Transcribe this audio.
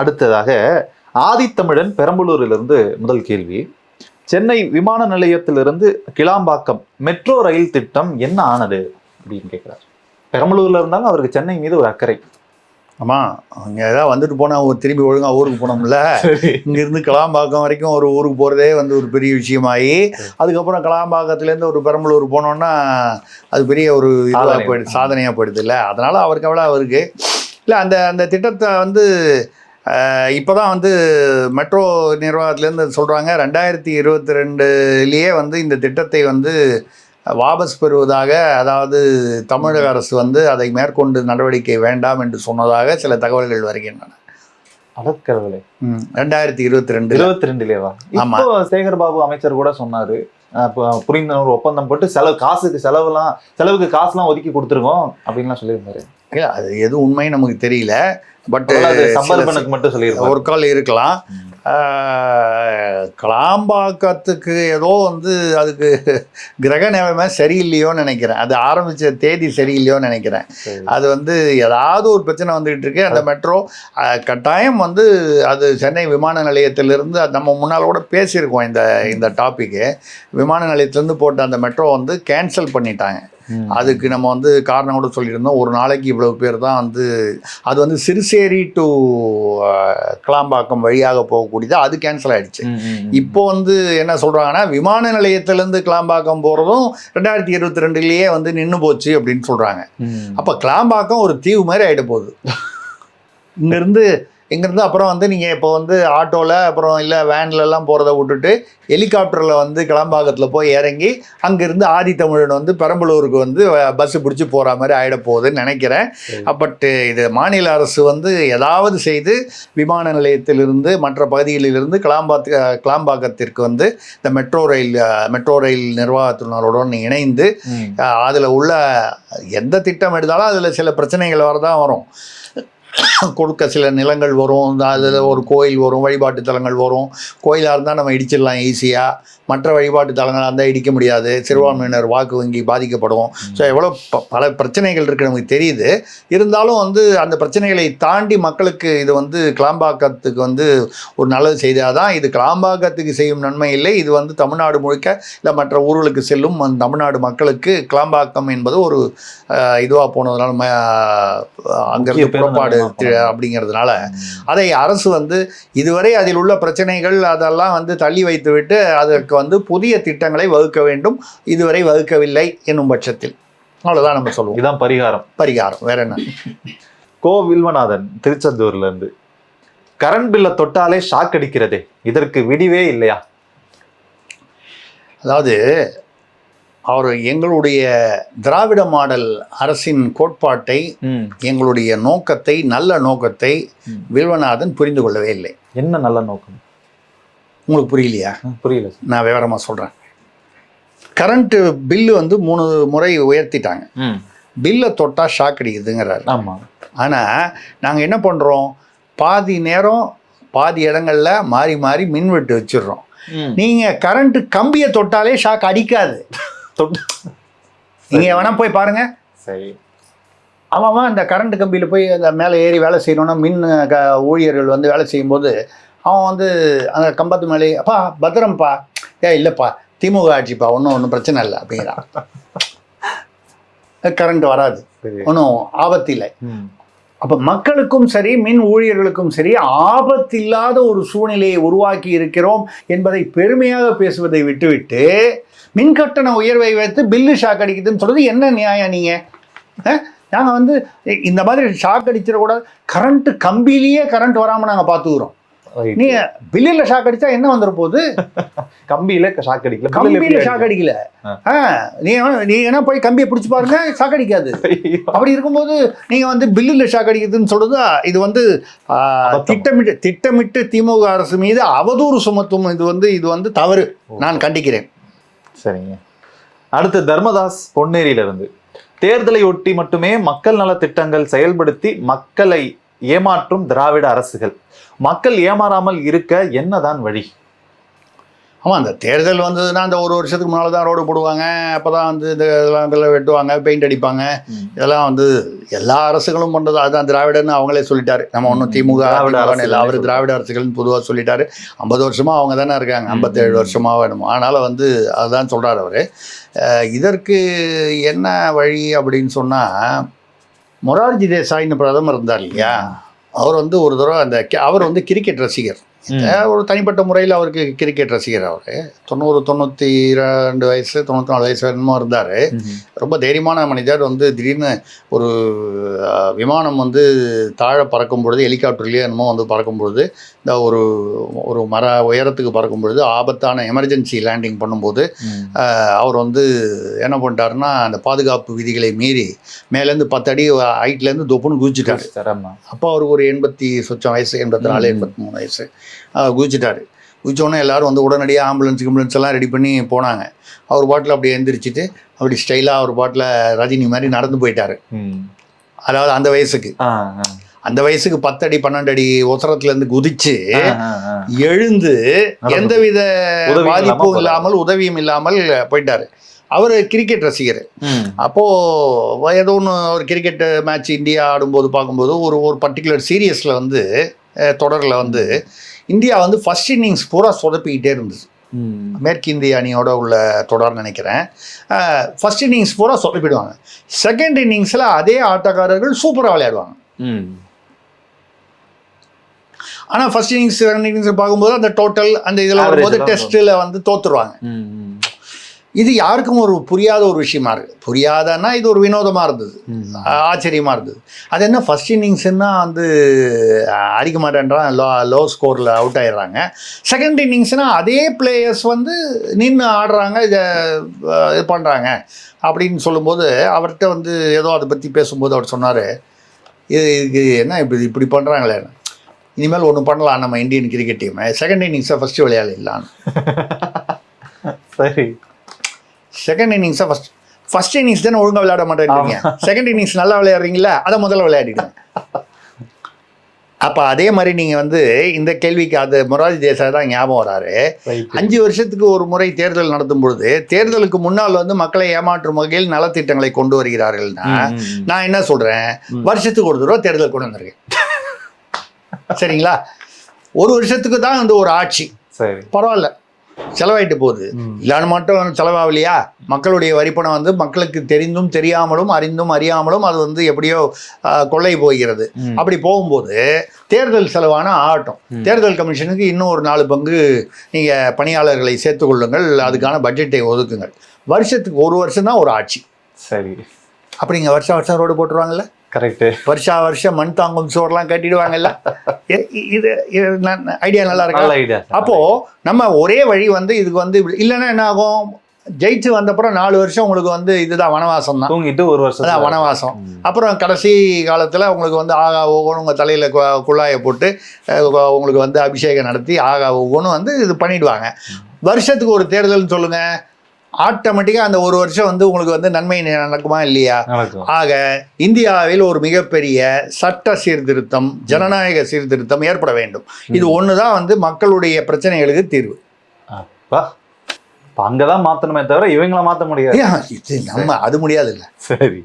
அடுத்ததாக ஆதித்தமிழன் பெரம்பலூரிலிருந்து முதல் கேள்வி. சென்னை விமான நிலையத்திலிருந்து கிளாம்பாக்கம் மெட்ரோ ரயில் திட்டம் என்ன ஆனது அப்படின்னு கேட்கிறார். பெரம்பலூர்ல இருந்தாலும் அவருக்கு சென்னை மீது ஒரு அக்கறை. ஆமாம் அங்கே ஏதாவது வந்துட்டு போனால் திரும்பி ஒழுங்காக ஊருக்கு போனோம்ல. இங்கேருந்து கிளாம்பாக்கம் வரைக்கும் ஒரு ஊருக்கு போகிறதே வந்து ஒரு பெரிய விஷயமாயி அதுக்கப்புறம் கிளாம்பாக்கத்துலேருந்து ஒரு பெரம்பலூர் போனோன்னா அது பெரிய ஒரு இதுவாக சாதனை. போயிடுது சாதனையாக போயிடுது இல்லை? அதனால் அவருக்கு எவ்வளோ அவருக்கு. இல்லை அந்த அந்த திட்டத்தை வந்து இப்போ தான் வந்து மெட்ரோ நிர்வாகத்துலேருந்து சொல்கிறாங்க ரெண்டாயிரத்தி இருபத்தி ரெண்டுலேயே வந்து இந்த திட்டத்தை வந்து வாபஸ் பெறுவதாக அதாவது தமிழக அரசு வந்து அதை மேற்கொண்டு நடவடிக்கை வேண்டாம் என்று சொன்னதாக சில தகவல்கள் வருகின்றன. அடக்கடவுளே ரெண்டாயிரத்தி இருபத்தி ரெண்டு இருபத்தி ரெண்டுலேவா ஆமா. சேகர் பாபு அமைச்சர் கூட சொன்னாரு. புரிந்துணர்வு ஒப்பந்தம் போட்டு செலவு காசுக்கு செலவுலாம் செலவுக்கு காசுலாம் ஒதுக்கி கொடுத்துருக்கோம் அப்படின்லாம் சொல்லியிருந்தாரு. இல்ல, அது எது உண்மை நமக்கு தெரியல. பட் அது சம்பர்பனுக்கு மட்டும் சொல்லியிருப்பாரு ஒரு கால் இருக்கலாம். கிளாம்பாக்கத்துக்கு ஏதோ வந்து அதுக்கு கிரக நிலைமை சரியில்லையோன்னு நினைக்கிறேன். அது ஆரம்பிச்ச தேதி சரியில்லையோன்னு நினைக்கிறேன். அது வந்து ஏதாவது ஒரு பிரச்சனை வந்துகிட்டு இருக்கு. அந்த மெட்ரோ கட்டாயம் வந்து அது சென்னை விமான நிலையத்திலிருந்து நம்ம முன்னால் கூட பேசியிருக்கோம் இந்த இந்த டாப்பிக்கு விமான நிலையத்திலேருந்து போட்ட அந்த மெட்ரோ வந்து கேன்சல் பண்ணிட்டாங்க. அதுக்கு நம்ம வந்து காரணம் கூட சொல்லியிருந்தோம். ஒரு நாளைக்கு இவ்வளவு பேர் தான் வந்து அது வந்து சிறுசேரி டு கிளாம்பாக்கம் வழியாக போகக்கூடியது அது கேன்சல் ஆயிடுச்சு. இப்போ வந்து என்ன சொல்றாங்கன்னா விமான நிலையத்திலேருந்து கிளாம்பாக்கம் போகிறதும் ரெண்டாயிரத்தி இருபத்தி ரெண்டுலேயே வந்து நின்று போச்சு அப்படின்னு சொல்றாங்க ம். அப்போ கிளாம்பாக்கம் ஒரு தீவு மாதிரி ஆகிட போகுது இங்கேருந்து இங்கேருந்து அப்புறம் வந்து நீங்கள் இப்போ வந்து ஆட்டோவில் அப்புறம் இல்லை வேன்லலாம் போகிறத விட்டுட்டு ஹெலிகாப்டரில் வந்து கிளம்பாக்கத்தில் போய் இறங்கி அங்கேருந்து ஆதித்தமிழன் வந்து பெரம்பலூருக்கு வந்து பஸ்ஸு பிடிச்சி போகிற மாதிரி ஆகிட போகுதுன்னு நினைக்கிறேன். பட் இது மாநில அரசு வந்து ஏதாவது செய்து விமான நிலையத்திலிருந்து மற்ற பகுதிகளிலிருந்து கிளாம்பாத்து கிளாம்பாக்கத்திற்கு வந்து இந்த மெட்ரோ ரயில் மெட்ரோ ரயில் நிர்வாகத்தினருடன் இணைந்து. அதில் உள்ள எந்த திட்டம் எடுத்தாலும் அதில் சில பிரச்சனைகள் வரதான் வரும் கொடுக்க சில நிலங்கள் வரும். அதில் ஒரு கோயில் வரும் வழிபாட்டு தலங்கள் வரும். கோயிலாக இருந்தால் நம்ம இடிச்சிடலாம் ஈஸியாக மற்ற வழிபாட்டு தலங்களாக இருந்தால் இடிக்க முடியாது. சிறுபான்மையினர் வாக்கு வங்கி பாதிக்கப்படும் ஸோ எவ்வளோ ப- பல பிரச்சனைகள் இருக்குது நமக்கு தெரியுது. இருந்தாலும் வந்து அந்த பிரச்சனைகளை தாண்டி மக்களுக்கு இது வந்து கிளாம்பாக்கத்துக்கு வந்து ஒரு நல்லது செய்தால் தான் இது கிளாம்பாக்கத்துக்கு செய்யும் நன்மை இல்லை. இது வந்து தமிழ்நாடு முழுக்க இல்லை மற்ற ஊர்களுக்கு செல்லும் அந்த தமிழ்நாடு மக்களுக்கு கிளாம்பாக்கம் என்பது ஒரு இதுவாக போனதுனால அங்கிருந்து புறப்பாடு. அப்படிங்கிறதுனால அதை அரசு வந்து இதுவரை அதில் உள்ள பிரச்சனைகள் அதெல்லாம் வந்து தள்ளி வைத்துவிட்டு அதற்கு வந்து புதிய திட்டங்களை வகுக்க வேண்டும். இதுவரை வகுக்கவில்லை என்னும் பட்சத்தில். அவ்வளோதான் நம்ம சொல்லுவோம். இதான் பரிகாரம். பரிகாரம். வேற என்ன? கோ வில்வநாதன் திருச்செந்தூர்ல இருந்து கரண்ட் பில்லை தொட்டாலே ஷாக் அடிக்கிறதே இதற்கு விடிவே இல்லையா? அதாவது அவர் எங்களுடைய திராவிட மாடல் அரசின் கோட்பாட்டை. எங்களுடைய நோக்கத்தை நல்ல நோக்கத்தை. வில்வநாதன் புரிந்து கொள்ளவே இல்லை என்ன நல்ல நோக்கம் உங்களுக்கு புரியலையா புரியல. நான் விவரமாக சொல்கிறேன் கரண்ட்டு பில்லு வந்து மூணு முறை உயர்த்திட்டாங்க. பில்லை தொட்டால் ஷாக் அடிக்குதுங்கிறாரு ஆமா ஆனால் நாங்கள் என்ன பண்ணுறோம் பாதி நேரம் பாதி இடங்கள்ல மாறி மாறி மின்வெட்டு வச்சிடுறோம். நீங்கள் கரண்ட்டு கம்பியை தொட்டாலே ஷாக் அடிக்காது தொட்டு. நீங்கள் வேணால் போய் பாருங்கள் சரி. அவன் அந்த கரண்ட் கம்பியில் போய் அந்த மேலே ஏறி வேலை செய்யணும்னா மின் க ஊழியர்கள் வந்து வேலை செய்யும்போது அவன் வந்து அந்த கம்பத்து மேலே அப்பா பத்திரம்ப்பா. ஏ இல்லைப்பா திமுக ஆட்சிப்பா ஒன்றும் ஒன்றும் பிரச்சனை இல்லை அப்படிங்கிறான். கரண்ட் வராது. ஒன்றும் ஆபத்தில்லை. ம். அப்போ மக்களுக்கும் சரி மின் ஊழியர்களுக்கும் சரி ஆபத்தில்லாத ஒரு சூழ்நிலையை உருவாக்கி இருக்கிறோம் என்பதை பெருமையாக பேசுவதை விட்டுவிட்டு மின் கட்டண உயர்வை வைத்து பில்லு ஷாக் அடிக்குதுன்னு சொல்றது என்ன நியாயம் நீங்கள் நாங்கள் வந்து இந்த மாதிரி ஷாக் அடிச்சிடக்கூடாது கரண்ட்டு கம்பியிலேயே கரண்ட் வராமல் நாங்கள் பார்த்துக்குறோம். நீங்கள் பில்லில் ஷாக் அடித்தா என்ன வந்துட போகுது? கம்பியில ஷாக் அடிக்கல. கம்பியில ஷாக் அடிக்கல? நீ நீ என்ன போய் கம்பியை பிடிச்சி பாருங்க ஷாக் அடிக்காது. அப்படி இருக்கும்போது நீங்க வந்து பில்லில் ஷாக் அடிக்குதுன்னு சொல்றது இது வந்து. திட்டமிட்டு திட்டமிட்டு திமுக அரசு மீது அவதூறு சுமத்தும் இது வந்து இது வந்து தவறு. நான் கண்டிக்கிறேன். சரிங்க. அடுத்து தர்மதாஸ் பொன்னேரியிலிருந்து. தேர்தலை ஒட்டி மட்டுமே மக்கள் நல திட்டங்கள் செயல்படுத்தி மக்களை ஏமாற்றும் திராவிட அரசுகள். மக்கள் ஏமாறாமல் இருக்க என்னதான் வழி? ஆமாம் அந்த தேர்தல் வந்ததுன்னா அந்த ஒரு வருஷத்துக்கு முன்னால் தான் ரோடு போடுவாங்க. அப்போ தான் வந்து இந்த இதெல்லாம் இதெல்லாம் வெட்டுவாங்க பெயிண்ட் அடிப்பாங்க. இதெல்லாம் வந்து எல்லா அரசுகளும் பண்ணுறது அதுதான். திராவிடன்னு அவங்களே சொல்லிட்டாரு. நம்ம ஒன்றும். திமுக இல்லை அவர் திராவிட அரசுகள்னு பொதுவாக சொல்லிட்டாரு. ஐம்பது வருஷமாக அவங்க தானே இருக்காங்க. ஐம்பத்தேழு வருஷமாக வேணும் அதனால் வந்து அதுதான் சொல்கிறார் அவர். இதற்கு என்ன வழி அப்படின்னு சொன்னால் மொரார்ஜி தேசாய்னு பிரதமர் இருந்தார் இல்லையா? அவர் வந்து ஒரு தடவை அந்த அவர் வந்து கிரிக்கெட் ரசிகர். ஒரு தனிப்பட்ட முறையில் அவருக்கு கிரிக்கெட் ரசிகர் அவர். தொண்ணூறு தொண்ணூற்றி ரெண்டு வயசு தொண்ணூற்றி நாலு வயசு என்னமோ இருந்தார். ரொம்ப தைரியமான மனிதர். வந்து திடீர்னு ஒரு விமானம் வந்து தாழ பறக்கும் பொழுது ஹெலிகாப்டர்லேயே என்னமோ வந்து பறக்கும் பொழுது இந்த ஒரு ஒரு மர உயரத்துக்கு பறக்கும் பொழுது ஆபத்தான எமர்ஜென்சி லேண்டிங் பண்ணும்போது அவர் வந்து என்ன பண்ணிட்டாருன்னா அந்த பாதுகாப்பு விதிகளை மீறி மேலேருந்து பத்து அடி ஹைட்லேருந்து தொப்புன்னு குதிச்சிட்டாரு. அப்போ அவருக்கு ஒரு எண்பத்தி சொச்சம் வயசு எண்பத்தி நாலு. எண்பத்தி மூணு வயசு. குதிச்சிட்டாரு குதிச்சோடனே எல்லாரும் வந்து உடனடியாக ஆம்புலன்ஸ் கிம்புலன்ஸ் எல்லாம் ரெடி பண்ணி போனாங்க அவர் பாட்டில் அப்படி எந்திரிச்சிட்டு அப்படி ஸ்டைலாக அவர் பாட்டில் ரஜினி மாதிரி நடந்து போயிட்டாரு. அதாவது அந்த வயசுக்கு. அந்த வயசுக்கு பன்னெண்டு அடி உசரத்துலேருந்து குதிச்சு ஆ, ஆ, ஆ. எழுந்து எந்தவித பாதிப்பும். இல்லாமல் உதவியும் இல்லாமல் போயிட்டாரு அவர் கிரிக்கெட் ரசிகர். அப்போது ஏதோ ஒன்று ஒரு கிரிக்கெட் மேட்ச் இந்தியா ஆடும்போது பார்க்கும்போது ஒரு ஒரு பர்டிகுலர் சீரியஸில் வந்து தொடரில் வந்து இந்தியா வந்து ஃபர்ஸ்ட் இன்னிங்ஸ் பூரா சொதப்பிக்கிட்டே இருந்தது ம். மேற்கு இந்திய அணியோட உள்ள தொடர் நினைக்கிறேன் ஃபர்ஸ்ட் இன்னிங்ஸ் பூரா சொதப்பிடுவாங்க செகண்ட் இன்னிங்ஸில் அதே ஆட்டக்காரர்கள் சூப்பராக விளையாடுவாங்க. ஆனால் ஃபர்ஸ்ட் இன்னிங்ஸ் செகண்ட் இன்னிங்ஸ் பார்க்கும்போது அந்த டோட்டல் அந்த இதில் வரும்போது டெஸ்ட்டில் வந்து தோத்துருவாங்க. இது யாருக்கும் ஒரு புரியாத ஒரு விஷயமா இருக்குது புரியாதன்னா இது ஒரு வினோதமாக இருந்தது. ஆச்சரியமாக இருந்தது. அது என்ன ஃபர்ஸ்ட் இன்னிங்ஸ்னா வந்து அடிக்க மாட்டேன்றான் லோ லோ ஸ்கோரில் அவுட் ஆயிடுறாங்க. செகண்ட் இன்னிங்ஸ்னால் அதே பிளேயர்ஸ் வந்து நின்று ஆடுறாங்க இதை இது பண்ணுறாங்க அப்படின்னு சொல்லும்போது அவர்கிட்ட வந்து ஏதோ அதை பற்றி பேசும்போது அவர் சொன்னார் இது இதுக்கு என்ன இப்படி இப்படி பண்ணுறாங்களே இனிமேல் ஒன்று பண்ணலாம் நம்ம இந்தியன் கிரிக்கெட் டீம். செகண்ட் இன்னிங்ஸை ஃபஸ்ட்டு விளையாடலான்னு சரி. செகண்ட் இன்னிங்ஸை ஃபஸ்ட் ஃபர்ஸ்ட் இன்னிங்ஸ் தானே ஒழுங்காக விளையாட மாட்டேங்கிறீங்க செகண்ட் இன்னிங்ஸ் நல்லா விளையாடுறீங்களா? அதை முதல்ல விளையாடிடுங்க. அப்போ அதே மாதிரி நீங்கள் வந்து இந்த கேள்விக்கு அது மொராஜி தேசாய் தான் ஞாபகம் வராரு. அஞ்சு வருஷத்துக்கு ஒரு முறை தேர்தல் நடத்தும் பொழுது தேர்தலுக்கு முன்னால் வந்து மக்களை ஏமாற்றும் வகையில் நலத்திட்டங்களை கொண்டு வருகிறார்கள்னா நான் என்ன சொல்கிறேன். வருஷத்துக்கு ஒரு தடவை தேர்தல் கொண்டு வந்திருக்கேன் சரிங்களா? ஒரு வருஷத்துக்கு தான் வந்து ஒரு ஆட்சி. சரி. பரவாயில்ல. செலவாயிட்டு போகுது. இல்லான்னு மட்டும் செலவாகலையா? மக்களுடைய வரிப்பணம் வந்து மக்களுக்கு தெரிந்தும் தெரியாமலும் அறிந்தும் அறியாமலும் அது வந்து எப்படியோ கொள்ளை போகிறது. அப்படி போகும்போது தேர்தல் செலவான ஆகட்டும். தேர்தல் கமிஷனுக்கு இன்னும் ஒரு நாலு பங்கு நீங்கள் பணியாளர்களை சேர்த்துக் கொள்ளுங்கள். அதுக்கான பட்ஜெட்டை ஒதுக்குங்கள். வருஷத்துக்கு ஒரு வருஷம் தான் ஒரு ஆட்சி. சரி. அப்படி இங்கே வருஷம் வருஷம் ரோடு போட்டுருவாங்கல்ல? கரெக்ட் வருஷா வருஷம் மண் தாங்கும் சோர்லாம் கட்டிடுவாங்கல்ல? இது ஐடியா நல்லா இருக்கா? அப்போ நம்ம ஒரே வழி வந்து இதுக்கு வந்து இல்லைன்னா என்ன ஆகும்? ஜெயிச்சு வந்தப்புறம் நாலு வருஷம் உங்களுக்கு வந்து இதுதான் வனவாசம் தான். தூங்கிட்டு ஒரு வருஷம் அதான் வனவாசம். அப்புறம் கடைசி காலத்தில் உங்களுக்கு வந்து ஆகா ஓகோன்னு உங்கள் தலையில் குழாயை போட்டு உங்களுக்கு வந்து அபிஷேகம் நடத்தி ஆகா ஓகோன்னு வந்து இது பண்ணிடுவாங்க. வருஷத்துக்கு ஒரு தேர்தல்னு சொல்லுங்கள் ஆட்டோமேட்டிக்காக அந்த ஒரு வருஷம் வந்து உங்களுக்கு வந்து நன்மை நடக்குமா இல்லையா? ஆக இந்தியாவில் ஒரு மிகப்பெரிய சட்ட சீர்திருத்தம் ஜனநாயக சீர்திருத்தம் ஏற்பட வேண்டும். இது ஒன்று தான் வந்து மக்களுடைய பிரச்சனைகளுக்கு தீர்வு. அப்பா இப்ப அங்கதான் மாத்தணுமே தவிர இவங்கள மாத்த முடியாது. நம்ம அது முடியாது இல்லை சரி.